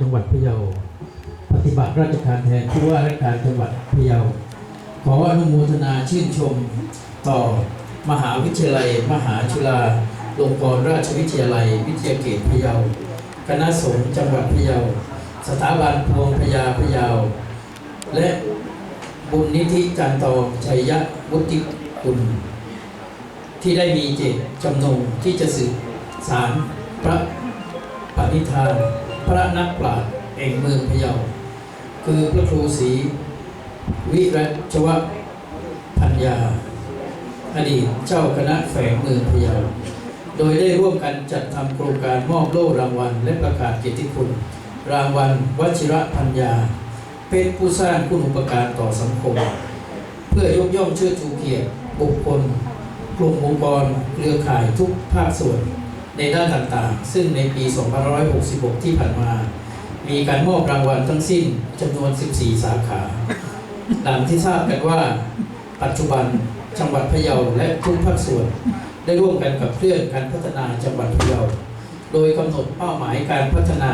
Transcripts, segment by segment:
จังหวัดพะเยา ปฏิบัติราชการแทนผู้ว่าราชการจังหวัดพะเยา ขออนุโมทนาชื่นชมต่อมหาวิทยาลัย มหาจุฬาลงกรณราชวิทยาลัย วิทยาเขตพะเยา คณะสงฆ์จังหวัดพะเยา สถาบันพวงพญาพะเยา และบุญนิธิจันตองชัยยะวุฒิคุณ ที่ได้มีเจตจำนงที่จะสืบสารพระปณิธาน พระนักปราชญ์แห่งเมืองพะเยา คือพระครูศรีวิรัชวพัญญา อดีตเจ้าคณะแฝงเมืองพะเยา โดยได้ร่วมกันจัดทำโครงการมอบโล่รางวัล และประกาศเกียรติคุณ รางวัลวชิระพัญญา เป็นผู้สร้างคุณอุปการต่อสังคม เพื่อยกย่องเชิดชูเกียรติบุคคลกลุ่มองค์กรเครือข่ายทุกภาคส่วน ในด้านต่างๆ ซึ่งในปี 2566 ที่ผ่านมา มีการมอบรางวัลทั้งสิ้นจำนวน 14 สาขาดังที่ทราบกันว่า ปัจจุบันจังหวัดพะเยาและทุกภาคส่วน ได้ร่วมกันกับเคลื่อนการพัฒนาจังหวัดพะเยา โดยกำหนดเป้าหมายการพัฒนา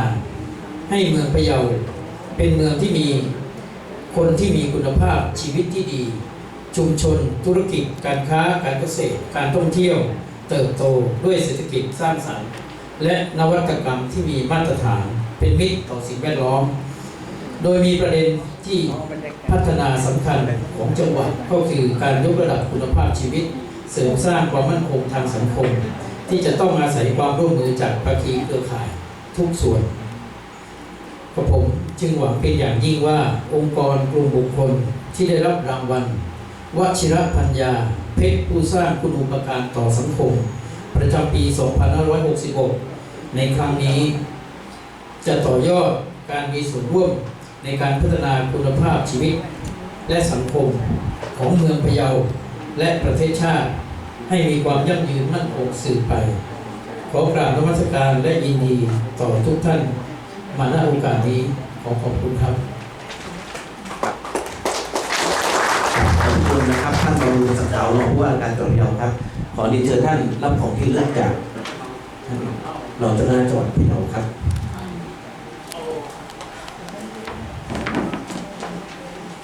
ให้เมืองพะเยา เป็นเมืองที่มีคนที่มีคุณภาพชีวิตที่ดี ชุมชน ธุรกิจ การค้าการเกษตร การท่องเที่ยว เติบโตด้วยเศรษฐกิจสร้างสรรค์ และนวัตกรรมที่มีมาตรฐานเป็นมิตรต่อสิ่งแวดล้อม โดยมีประเด็นที่พัฒนาสำคัญของจังหวัดก็คือการยกระดับคุณภาพชีวิต เสริมสร้างความมั่นคงทางสังคม ที่จะต้องอาศัยความร่วมมือจากภาคีเครือข่ายทุกส่วนกระผมจึงหวังเป็นอย่างยิ่งว่าองค์กรกลุ่มบุคคลที่ได้รับรางวัลวชิรพัญญา เพชรผู้สร้างคุณูปการต่อสังคม ประจำปี 2566 ในครั้งนี้ จะต่อยอดการมีส่วนร่วมในการพัฒนาคุณภาพชีวิต และสังคมของเมืองพะเยาและประเทศชาติ ให้มีความยั่งยืนมั่นคงสืบไป ขอกราบนมัสการและยินดีต่อทุกท่านมาณโอกาสนี้ขอขอบคุณครับ ดาวรองผู้ว่าการจังหวัดพะเยาครับ ขอเรียนเชิญท่านรับของที่ระลึกจากท่านรองเจ้าคณะจังหวัดพะเยาครับ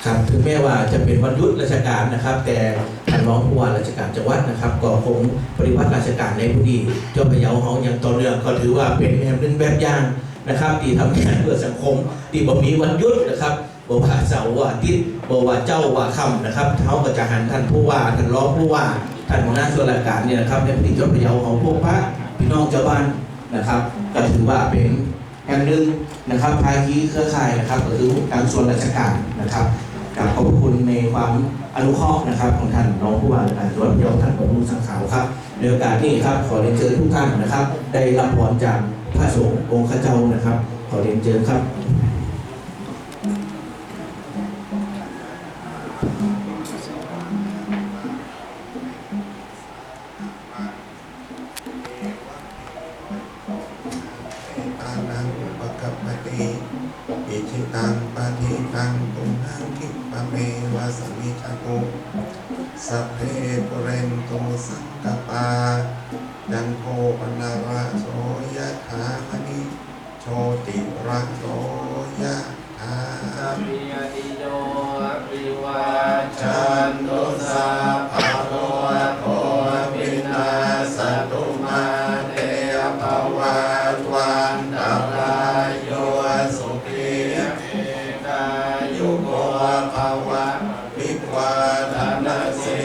ครับถึงแม้ว่าจะเป็นวันหยุดราชการนะครับ แต่ท่านรองผู้ว่าราชการจังหวัดนะครับ ก็คงปฏิบัติราชการในพื้นที่จังหวัดพะเยาของอย่างต่อเนื่องก็ถือว่าเป็นแนวเป็นแบบอย่างนะครับ ที่ทำงานเพื่อสังคมที่บ่มีวันหยุดนะครับ บ่ว่าเสาร์ว่าอาทิตย์บ่ว่าเจ้าว่าค่ำนะครับเขาก็จะหันท่านผู้ว่าท่านรองผู้ว่าท่านหัวหน้าส่วนราชการเนี่ยนะครับในพื้นที่จังหวัดพะเยาของพวกพระพี่น้องชาวบ้านนะครับก็ถือว่าเป็นแห่งหนึ่งนะครับภาคีเครือข่ายนะครับก็คือการส่วนราชการนะครับกราบขอบคุณในความอนุเคราะห์นะครับของท่านรองผู้ว่าการจังหวัดพะเยาท่านบรรลุสังขาวครับในโอกาสนี้ครับขอเรียนเชิญทุกท่านนะครับ ได้รับพรจากพระสงฆ์องค์ข้าเจ้านะครับ ขอเรียนเชิญครับ อานังปะกัปปติอิชิตังปะทิตังตุมหังคิปะเมวะสมิจโกสัพเพปุเรนตุสังกปาจันโทปนาระโสยะถามณิโชติระโสยะถามิยติโย สุขีเอกายุโกภวะวิปวาธนาสิ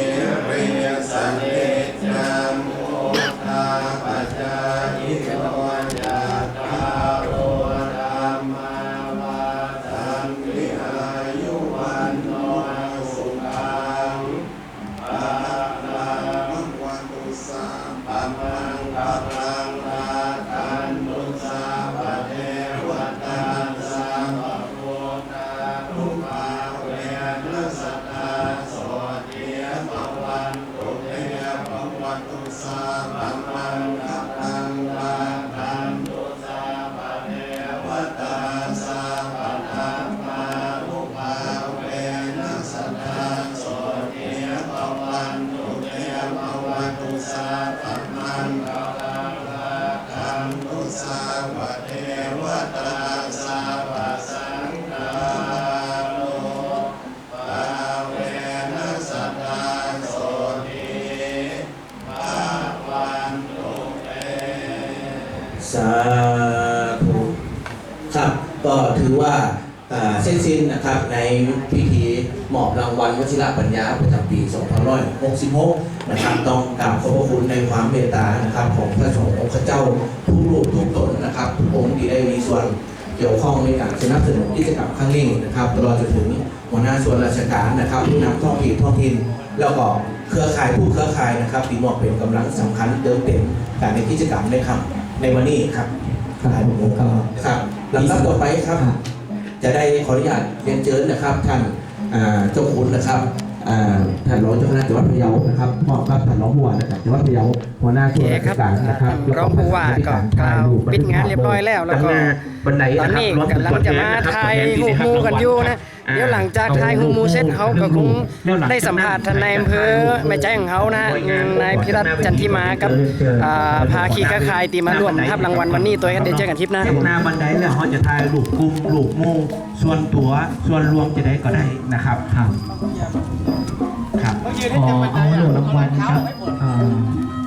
ริสเนจัมโมทาปัจจายิโนยัตาโรธรรมาวัฏันติอายุวันโนสุขังปะลังมังวันตุสาปะมังกะลังลาคันตุสาปะ ครับก็ถือว่าเส้นสิ้นนะครับในพิธีมอบรางวัลวชิระปัญญาประจำปี 2566 นะครับต้องกราบขอบพระคุณในความเมตตานะครับ ของพระสงฆ์องค์เจ้าทุกรูปทุกตนนะครับทุกองค์ที่ได้มีส่วนเกี่ยวข้องในการสนับสนุนกิจกรรมครั้งนี้นะครับตลอดจนถึงหัวหน้าส่วนราชการนะครับผู้นำท้องถิ่นท้องถิ่นแล้วก็เครือข่ายผู้เครือข่ายนะครับที่มอบเป็นกำลังสำคัญเติมเต็มการในกิจกรรมในครับ ในวันนี้ครับครับผมก็ครับลำดับต่อไปครับ จะได้ขออนุญาตเรียนเชิญนะครับ ท่านอ่าเจ้าคุณนะครับอ่าท่านรองเจ้าคณะจังหวัดพะเยานะครับมอบกับท่านรองผู้ว่านะครับจังหวัดพะเยาหัวหน้าส่วนราชการนะครับโอเคครับรองผู้ว่าก็กล่าวปิดงานเรียบร้อยแล้วแล้วก็บันไดตอนนะครับนี้รวมถึกำลังจะมาทายหูมูกันอยู่นะ เดี๋ยวหลังจากทายหูมูเสร็จเขาก็คงได้สัมภาษณ์ท่านนายอำเภอแม่แจ้งเขานะนายพิรัตน์จันทิมากับอ่าภาคีกระคายตีมาร่วมทับรางวัลวันนี้ตัวเองเดี๋ยวเจอกันทริปหน้าหน้าบันไดแล้วเขาจะทายรูปกลุ่มรูปหมู่ส่วนตัวส่วนรวมจะได้ก็ได้นะครับครับครับขอเอาหน่วยรางวัลครับอ่า